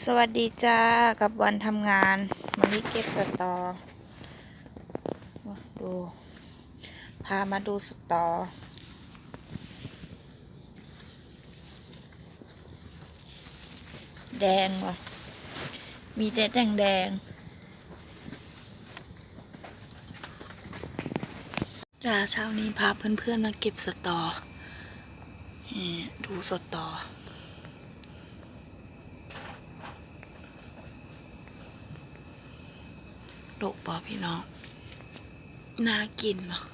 สวัสดีจ้ากับวันทำงานวันนี้เก็บสตอดู พามาดูสตอ แดงวะมีแต่แดงแดงจ้าเช้านี้พาเพื่อนๆมาเก็บสตอ ดูสตอ ลูกปอพี่น้อง น่ากินเนาะ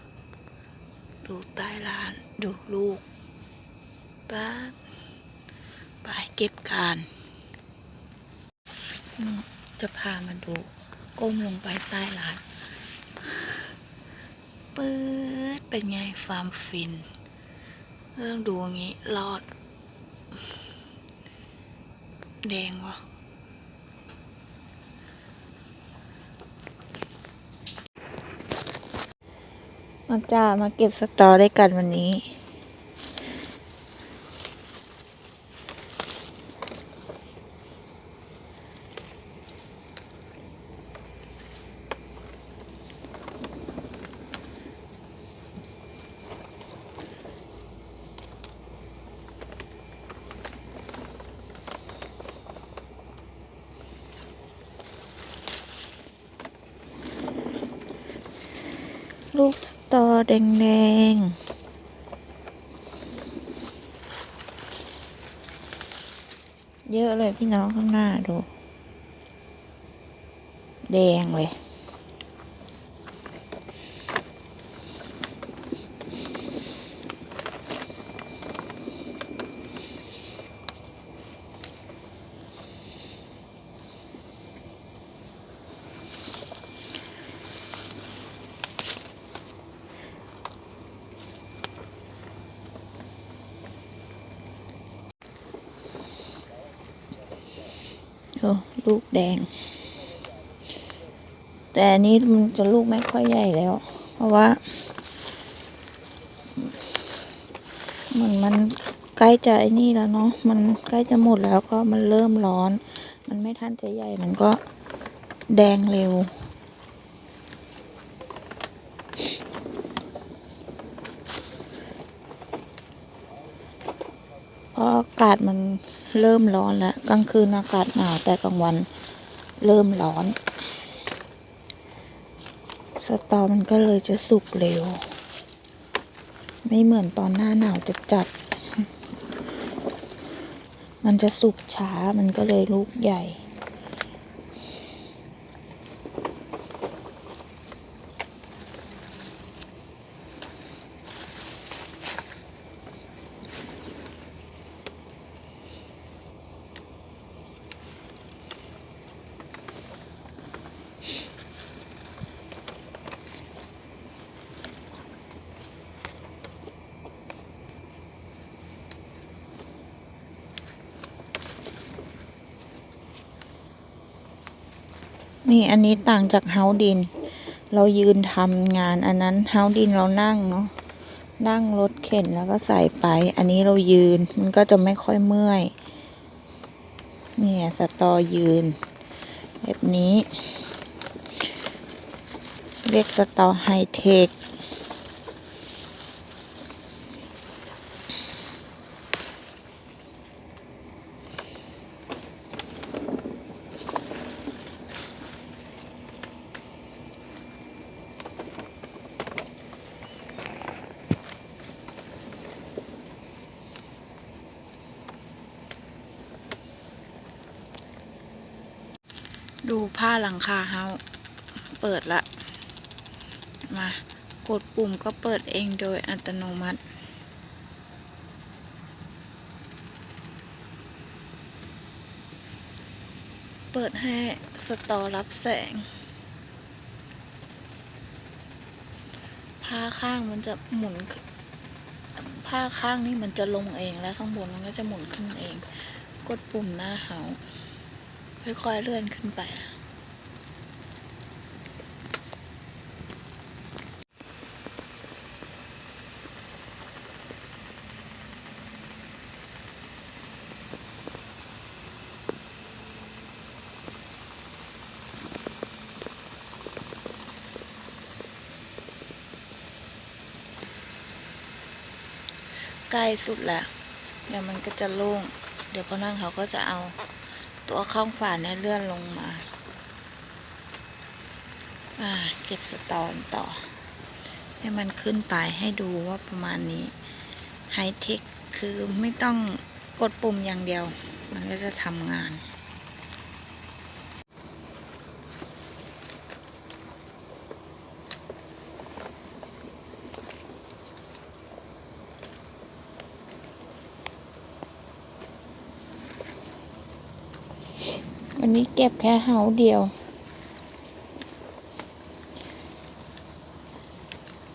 ดูใต้ร้าน ดูลูกป้าดไปเก็บการ จะพามาดู ก้มลงไปใต้ร้านปื๊ดเป็นไงฟาร์มฟิน เริ่มดูอย่างนี้รอด แดงวะ มาจ้ามาเก็บสตอได้กันวันนี้ กสตอแดงๆ เยอะเลยพี่น้องข้างหน้าดู แดงเลย โอ้ลูกแดง แต่อันนี้มันจะลูกไม่ค่อยใหญ่แล้ว เพราะว่า มันมันใกล้จะไอ้นี่แล้วเนาะ มันใกล้จะหมดแล้วก็มันเริ่มร้อน มันไม่ทันจะใหญ่ มันก็แดงเร็ว ราะอากาศมันเริ่มร้อนแล้วกลางคืนอากาศหนาวแต่กลางวันเริ่มร้อน สตอมันก็เลยจะสุกเร็ว ไม่เหมือนตอนหน้าหนาวจะจัด มันจะสุกช้ามันก็เลยลูกใหญ่ นี่อันนี้ต่างจากเฮาดิน เรายืนทำงานอันนั้นเฮาดินเรานั่งเนาะนั่งรถเข็นแล้วก็ใส่ไป อันนี้เรายืนมันก็จะไม่ค่อยเมื่อยเนี่ยสตอยืน แบบนี้ เรียกสตอไฮเทค ดูผ้าหลังคาเฮาเปิดละ มากดปุ่มก็เปิดเองโดยอัตโนมัติเปิดให้สตอรับแสง ผ้าข้างมันจะหมุน ผ้าข้างนี่มันจะลงเองแล้วข้างบนมันก็จะหมุนขึ้นเอง กดปุ่มหน้าเฮา ค่อยๆเลื่อนขึ้นไป ใกล้สุดแล้ว เดี๋ยวมันก็จะโล่ง เดี๋ยวพอนั่งเขาก็จะเอา ตัวข้างฝาเนี่ยเลื่อนลงมาอ่าเก็บสตอนต่อ ให้มันขึ้นไปให้ดูว่าประมาณนี้ไฮเทคคือไม่ต้องกดปุ่มอย่างเดียว มันก็จะทำงาน วันนี้เก็บแค่เฮาเดียว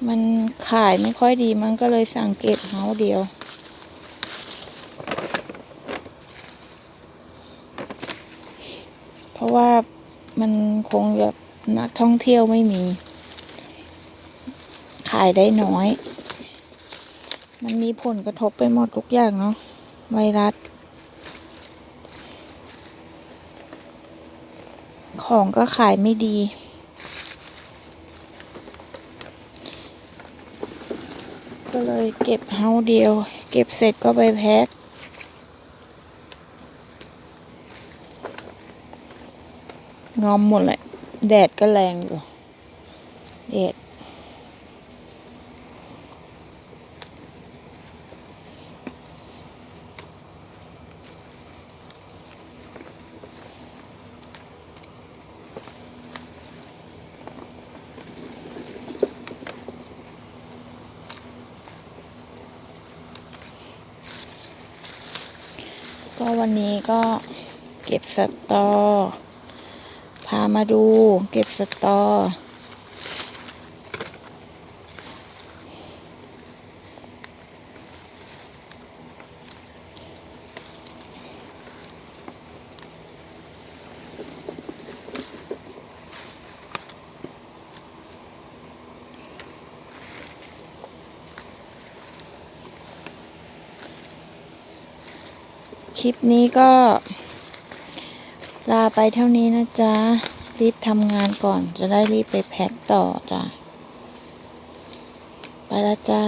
มันขายไม่ค่อยดีมันก็เลยสั่งเก็บเฮาเดียว เพราะว่ามันคงแบบนักท่องเที่ยวไม่มี ขายได้น้อย มันมีผลกระทบไปหมดทุกอย่างเนาะไวรัส ของก็ขายไม่ดี ก็เลยเก็บเฮาเดียว เก็บเสร็จก็ไปแพ็คงอมหมดเลยแดดก็แรงอยู่แดด ก็วันนี้ก็เก็บสตอ พามาดูเก็บสตอ คลิปนี้ก็ ลาไปเท่านี้นะจ๊ะ รีบทำงานก่อนจะได้รีบไปแพ็คต่อจ้ะ ไปละจ้า